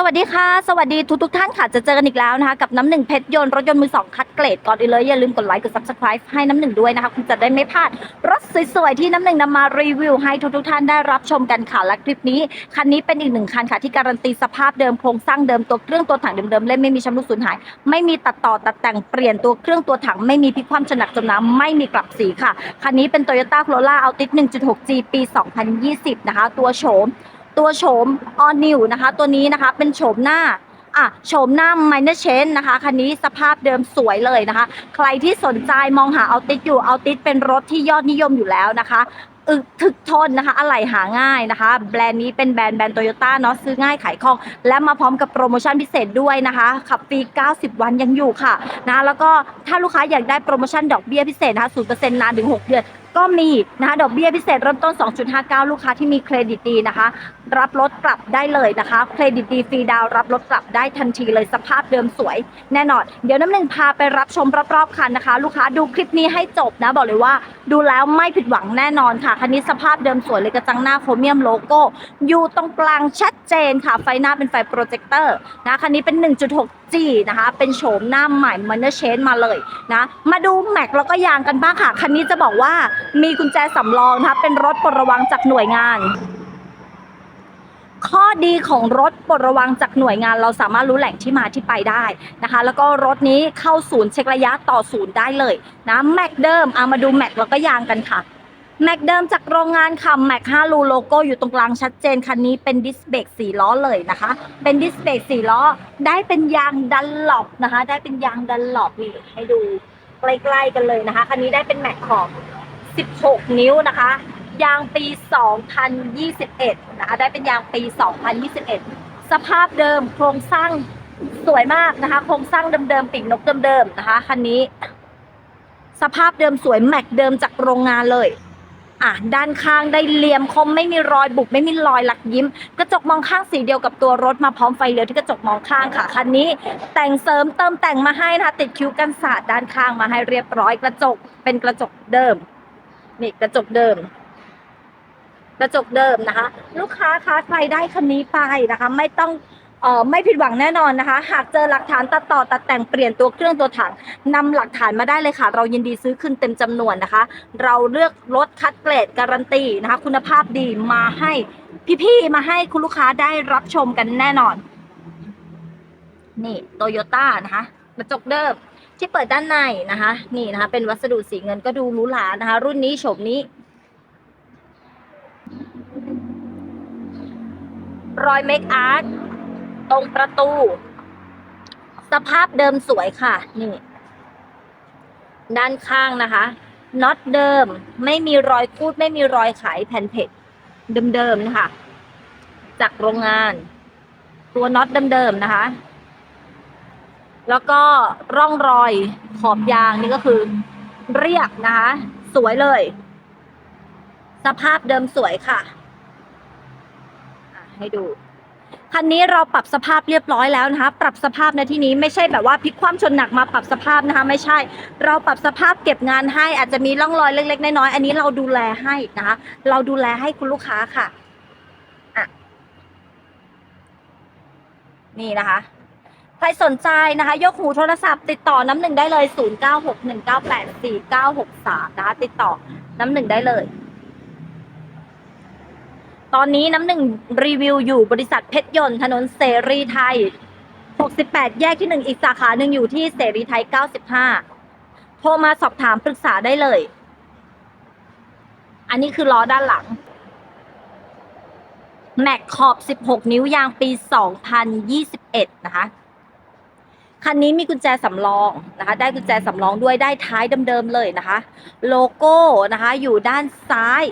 สวัสดีค่ะ สวัสดีทุกทุกท่านค่ะ จะเจอกันอีกแล้วนะคะ กับน้ำหนึ่งเพชรยนต์รถยนต์มือสองคัดเกรดก่อนอื่นเลยอย่าลืมกดไลค์กด subscribe ให้น้ำหนึ่งด้วยนะคะคุณจะได้ไม่พลาดรถสวยๆที่น้ำหนึ่งนำมารีวิวให้ทุกทุกท่านได้รับชมกันค่ะและคลิปนี้คันนี้เป็นอีกหนึ่งคันค่ะที่การันตีสภาพเดิมโครงสร้างเดิมตัวเครื่องตัวถังเดิมๆเล่มไม่มีชำรุดสูญหาย ไม่มีตัดต่อตัดแต่งเปลี่ยนตัวเครื่องตัวถังไม่มีพิคว่ำชนักจมน้ำไม่มีกลับสีค่ะคันนี้เป็น Toyota Corolla Altis 1.6G ปี 2020 นะคะ ตัวโฉม ตัวโฉม all new นะคะ ตัวนี้นะคะเป็นโฉมหน้าอะโฉมหน้า minor change นะคะ คันนี้สภาพเดิมสวยเลยนะคะ ใครที่สนใจมองหาเอาติสอยู่เอาติสเป็นรถที่ยอดนิยมอยู่แล้วนะคะอึกถึกทนนะคะ อะไหล่หาง่ายนะคะ แบรนด์นี้เป็นแบรนด์แบรนด์โตโยต้าเนาะซื้อง่ายขายคล่อง และมาพร้อมกับโปรโมชั่นพิเศษด้วยนะคะ ขับฟรี 90 วันยังอยู่ค่ะนะแล้วก็ถ้าลูกค้าอยากได้โปรโมชั่นดอกเบี้ยพิเศษนะคะ0%นานถึง 6 เดือน ก็มีนะคะดอกเบี้ยพิเศษเริ่มต้น 2.59 ลูกค้าที่มีเครดิตดีนะคะ รับรถกลับได้เลยนะคะ เครดิตดีฟรีดาวรับรถกลับได้ทันทีเลยสภาพเดิมสวย แน่นอน เดี๋ยวน้ำหนึ่งพาไปรับชมรอบๆคันนะคะ ลูกค้าดูคลิปนี้ให้จบนะบอกเลยว่า ดูแล้วไม่ผิดหวังแน่นอนค่ะคันนี้สภาพเดิมสวยเลยกระจังหน้าโครเมียมโลโก้อยู่ตรงกลางชัดเจนค่ะไฟหน้าเป็นไฟโปรเจคเตอร์นะคันนี้เป็น 1.6G นะคะ เป็นโฉมหน้าใหม่มันเนอร์เชนมาเลยนะมาดูแม็กแล้วก็ยางกันบ้างค่ะ คันนี้จะบอกว่ามีกุญแจสำรองนะคะเป็นรถปลดระวังจากหน่วยงานข้อดีของรถปลดระวังจากหน่วยงานเราสามารถรู้แหล่งที่มาที่ไปได้นะคะ แล้วก็รถนี้เข้าศูนย์เช็คระยะต่อศูนย์ได้เลยนะแม็กเดิมเอามาดูแม็กแล้วก็ยางกันค่ะ แม็กเดิมจากโรงงานค่ะแม็ก5รูโลโก้อยู่ตรงกลางชัดเจนคันนี้เป็นดิสเบรกสีล้อเลยนะคะ เป็นดิสเบรกสีล้อได้เป็นยางดันหลบนะคะ ได้เป็นยางดันหลบนี่ให้ดูใกล้ๆกันเลยนะคะคันนี้ได้เป็นแม็กของ 16 นิ้วนะคะยางปี 2021 นะคะ ได้เป็นยางปี 2021 สภาพเดิมโครงสร้างสวยมากนะคะ โครงสร้างเดิมๆปีกนกเดิมๆนะคะคันนี้ สภาพเดิมสวยแม็กเดิมจากโรงงานเลย อะด้านข้างได้เหลี่ยมคมไม่มีรอยบุบไม่มีรอยหลักยิ้ม กระจกมองข้างสีเดียวกับตัวรถมาพร้อมไฟเลี้ยวที่กระจกมองข้างค่ะคันนี้ แต่งเสริมเติมแต่งมาให้นะคะติดคิ้วกันสาดด้านข้างมาให้เรียบร้อยกระจกเป็นกระจกเดิมนี่กระจกเดิมกระจกเดิมนะคะ ลูกค้าคะใครได้คันนี้ไปนะคะ ไม่ต้อง เอ่อไม่ผิดหวังแน่นอนนะคะ หากเจอหลักฐานตัดต่อตัดแต่งเปลี่ยนตัวเครื่องตัวถังนำหลักฐานมาได้เลยค่ะ เรายินดีซื้อคืนเต็มจำนวนนะคะ เราเลือกรถคัดเกรดการันตีนะคะ คุณภาพดีมาให้พี่ๆมาให้คุณลูกค้าได้รับชมกันแน่นอน นี่โตโยต้านะคะกระจกเดิมที่เปิดด้านในนะคะ นี่นะคะ เป็นวัสดุสีเงินก็ดูหรูหรานะคะ รุ่นนี้โฉมนี้รอยเมคอาร์ต ตรงประตู สภาพเดิมสวยค่ะ นี่ ด้านข้างนะคะน็อตเดิม ไม่มีรอยคูดไม่มีรอยไขแผ่นเพชรเดิมๆนะคะจากโรงงาน ตัวน็อตเดิมๆนะคะ แล้วก็ร่องรอยขอบยางนี่ก็คือ เรียบนะคะ สวยเลย สภาพเดิมสวยค่ะอะให้ดู คันนี้เราปรับสภาพเรียบร้อยแล้วนะคะ ปรับสภาพในที่นี้ไม่ใช่แบบว่าพลิกคว่ำชนหนักมาปรับสภาพนะคะ ไม่ใช่ เราปรับสภาพเก็บงานให้อาจจะมีร่องรอยเล็ก ๆ น้อยๆอันนี้เราดูแลให้นะคะ เราดูแลให้คุณลูกค้าค่ะอะนี่นะคะใครสนใจนะคะ ยกหูโทรศัพท์ติดต่อน้ำหนึ่งได้เลย 0961984963 นะคะ ติดต่อน้ำหนึ่งได้เลย ตอนนี้น้ำหนึ่งรีวิวอยู่บริษัทเพชรยนต์ถนนเสรีไทย 68 แยกที่ 1 อีกสาขาหนึ่งอยู่ที่เสรีไทย 95 โทรมาสอบถามปรึกษาได้เลย อันนี้คือล้อด้านหลัง แม็กขอบ 16 นิ้วยางปี 2021 นะคะ คันนี้มีกุญแจสำรองนะคะ ได้กุญแจสำรองด้วยได้ท้ายเดิมๆเลยนะคะ โลโก้นะคะ อยู่ด้านซ้าย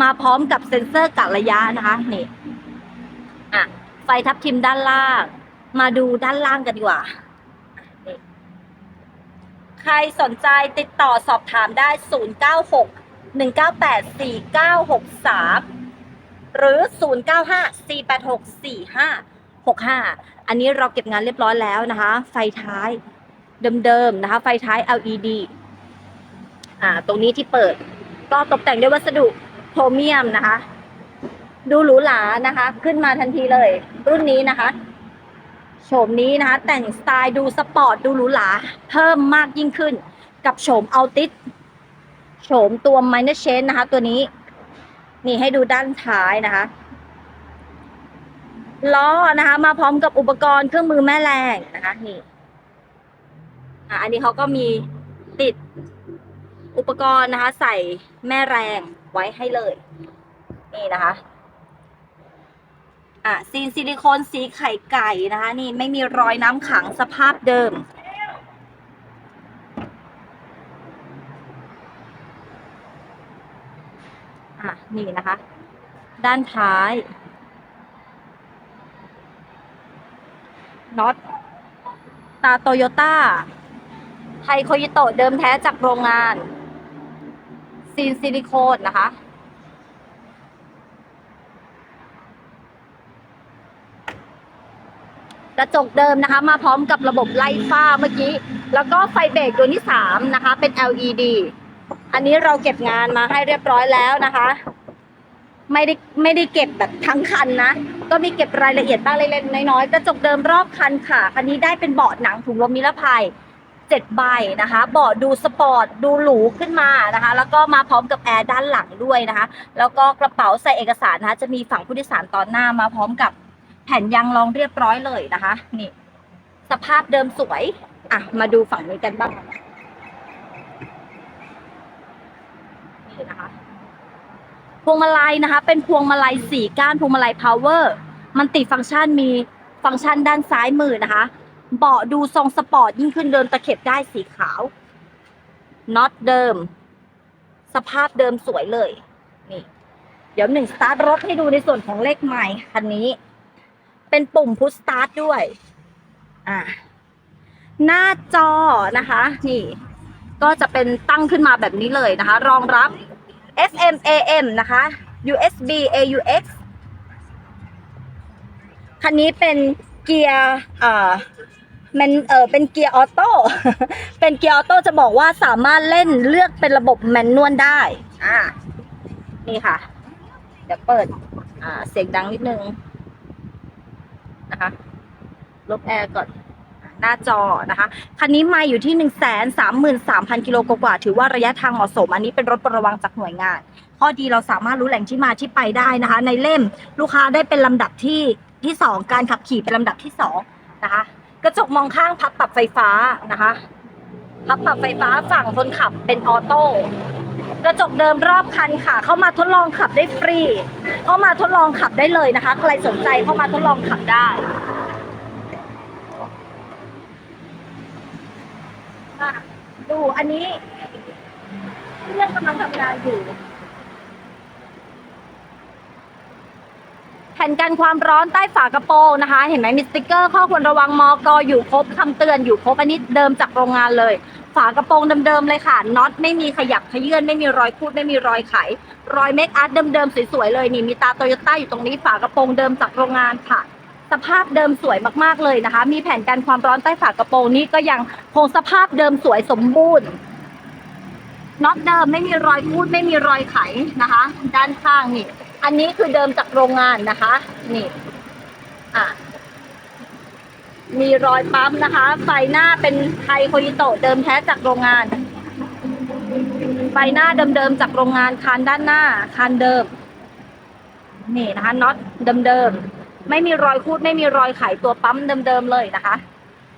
มาพร้อมกับเซ็นเซอร์กะระยะนะคะนี่อะไฟทับทิมด้านล่าง มาดูด้านล่างกันดีกว่าใครสนใจติดต่อสอบถามได้ 096 198 4963 หรือ 095 486 4565 อันนี้เราเก็บงานเรียบร้อยแล้วนะคะ ไฟท้ายเดิมๆนะคะ ไฟท้าย LED อ่า ตรงนี้ที่เปิด ก็ตกแต่งด้วยวัสดุ โครเมียมนะคะ ดูหรูหรานะคะ ขึ้นมาทันทีเลย รุ่นนี้นะคะโฉมนี้นะคะ แต่งสไตล์ดูสปอร์ตดูหรูหราเพิ่มมากยิ่งขึ้น กับโฉมอัลติสโฉมตัว minor change นะคะ ตัวนี้ นี่ให้ดูด้านท้ายนะคะล้อนะคะ มาพร้อมกับอุปกรณ์เครื่องมือแม่แรงนะคะ นี่อะอันนี้เขาก็มีติดอุปกรณ์นะคะ ใส่แม่แรง ไว้ให้เลย นี่นะคะอะซีนซิลิโคนสีไข่ไก่นะคะ นี่ไม่มีรอยน้ำขังสภาพเดิม อะ นี่นะคะ ด้านท้ายน็อตตาโตโยต้าไทโคยิโตเดิมแท้จากโรงงาน ซีนซิลิโคนนะคะ กระจกเดิมนะคะ มาพร้อมกับระบบไล่ฟ้าเมื่อกี้ แล้วก็ไฟเบรกตัวที่สามนะคะ เป็น LED อันนี้เราเก็บงานมาให้เรียบร้อยแล้วนะคะ ไม่ได้ไม่ได้เก็บแบบทั้งคันนะ ก็มีเก็บรายละเอียดบ้างเล็กๆน้อยๆกระจกเดิมรอบคันค่ะ คันนี้ได้เป็นเบาะหนังถุงลมนิรภัย เจ็ดใบนะคะเบาะดูสปอร์ตดูหรูขึ้นมานะคะ แล้วก็มาพร้อมกับแอร์ด้านหลังด้วยนะคะ แล้วก็กระเป๋าใส่เอกสารนะคะจะมีฝั่งผู้โดยสารตอนหน้ามาพร้อมกับแผ่นยางรองเรียบร้อยเลยนะคะ นี่ สภาพเดิมสวยอะมาดูฝั่งนี้กันบ้างนี่นะคะพวงมาลัยนะคะ เป็นพวงมาลัยสี่ก้านพวงมาลัยพาวเวอร์มันติดฟังก์ชันมีฟังก์ชันด้านซ้ายมือนะคะ เบาะดูทรงสปอร์ตยิ่งขึ้นเดินตะเข็บได้สีขาวน็อตเดิม สภาพเดิมสวยเลย นี่ เดี๋ยวหนึ่งสตาร์ทรถให้ดูในส่วนของเลขใหม่คันนี้ เป็นปุ่มพุชสตาร์ทด้วย อ่าหน้าจอนะคะ นี่ ก็จะเป็นตั้งขึ้นมาแบบนี้เลยนะคะ รองรับ FM AM นะคะ USB AUX คันนี้เป็นเกียร์เอ่อ มันเออเป็นเกียร์ออโต้ เป็นเกียร์ออโต้จะบอกว่าสามารถเล่นเลือกเป็นระบบแมนนวลได้ อ่า นี่ค่ะ เดี๋ยวเปิด อ่า เสียงดังนิดนึง นะคะ ลบแอร์ก่อน หน้าจอนะคะ คันนี้มาอยู่ที่หนึ่งแสนสามหมื่นสามพันกิโลกว่า ถือว่าระยะทางเหมาะสม อันนี้เป็นรถประวังจากหน่วยงาน ข้อดีเราสามารถรู้แหล่งที่มาที่ไปได้นะคะ ในเล่มลูกค้าได้เป็นลำดับที่ที่สองการขับขี่เป็นลำดับที่สองนะคะ กระจกมองข้างพับปรับไฟฟ้านะคะ พับปรับไฟฟ้าฝั่งคนขับเป็นออโต้กระจกเดิมรอบคันค่ะ เข้ามาทดลองขับได้ฟรี เข้ามาทดลองขับได้เลยนะคะ ใครสนใจเข้ามาทดลองขับได้ดูอันนี้เครื่องกำลังทำงานอยู่ ผ่นกันความร้อนใต้ฝากระโปรงนะคะ เห็นไหมมีสติกเกอร์ข้อควรระวังมอกออยู่ครบคำเตือนอยู่ครบอันนี้เดิมจากโรงงานเลย ฝากระโปรงเดิมๆเลยค่ะน็อตไม่มีขยับขยื่นไม่มีรอยคูดไม่มีรอยไข รอยเมคอาร์ตเดิมๆสวยๆเลยนี่มีตาโตโยต้าอยู่ตรงนี้ฝากระโปรงเดิมจากโรงงานค่ะ สภาพเดิมสวยมากๆเลยนะคะ มีแผ่นกันความร้อนใต้ฝากระโปรงนี้ก็ยังคงสภาพเดิมสวยสมบูรณ์น็อตเดิมไม่มีรอยพูดไม่มีรอยไขนะคะ ด้านข้างนี่ อันนี้คือเดิมจากโรงงานนะคะ นี่อะมีรอยปั๊มนะคะ ไฟหน้าเป็นไทโคยิโตเดิมแท้จากโรงงาน ไฟหน้าเดิมๆจากโรงงานคันด้านหน้าคันเดิม นี่นะคะน็อตเดิมๆไม่มีรอยคูดไม่มีรอยไขตัวปั๊มเดิมๆเลยนะคะ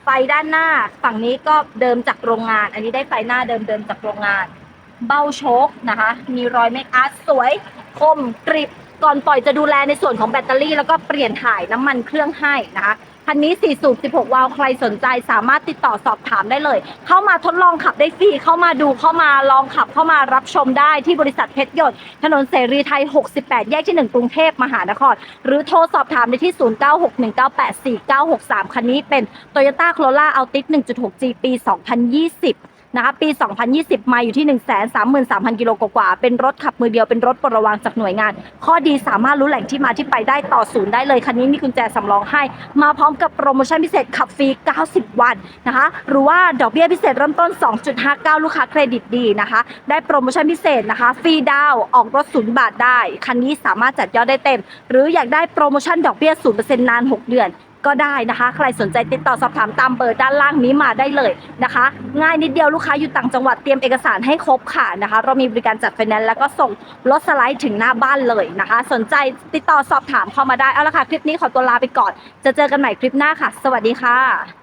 ไฟด้านหน้าฝั่งนี้ก็เดิมจากโรงงาน อันนี้ได้ไฟหน้าเดิมๆจากโรงงาน เบ้าโชคนะคะ มีรอยเมคอาร์ตสวยคมกริบก่อนปล่อยจะดูแลในส่วนของแบตเตอรี่ แล้วก็เปลี่ยนถ่ายน้ำมันเครื่องให้นะคะคันนี้ 4 สูบ 16 วาล์วใครสนใจสามารถติดต่อสอบถามได้เลย เข้ามาทดลองขับได้ฟรี เข้ามาดู เข้ามาลองขับ เข้ามารับชมได้ที่บริษัทเพชรยนต์ถนนเสรีไทย 68 แยกที่ 1 กรุงเทพมหานคร หรือโทรสอบถามได้ที่ 0961984963 คันนี้เป็น Toyota Corolla Altis 1.6G ปี 2020 นะคะปี 2020 มาอยู่ที่ 133,000 กิโลกว่าๆเป็นรถขับมือเดียว เป็นรถปรวางจากหน่วยงาน ข้อดีสามารถรู้แหล่งที่มาที่ไปได้ต่อศูนย์ได้เลย คันนี้มีกุญแจสำรองให้ มาพร้อมกับโปรโมชั่นพิเศษขับฟรี 90 วันนะคะ หรือว่าดอกเบี้ยพิเศษเริ่มต้น 2.59 ลูกค้าเครดิตดีนะคะ ได้โปรโมชั่นพิเศษนะคะ ฟรีดาว ออกรถศูนย์บาทได้ คันนี้สามารถจัดยอดได้เต็ม หรืออยากได้โปรโมชั่นดอกเบี้ย0%นาน 6 เดือน ก็ได้นะคะ ใครสนใจติดต่อสอบถามตามเบอร์ด้านล่างนี้มาได้เลยนะคะ ง่ายนิดเดียวลูกค้าอยู่ต่างจังหวัดเตรียมเอกสารให้ครบค่ะนะคะ เรามีบริการจัดไฟแนนซ์แล้วก็ส่งรถสไลด์ถึงหน้าบ้านเลยนะคะ สนใจติดต่อสอบถามเข้ามาได้เอาละค่ะคลิปนี้ขอตัวลาไปก่อน จะเจอกันใหม่คลิปหน้าค่ะ สวัสดีค่ะ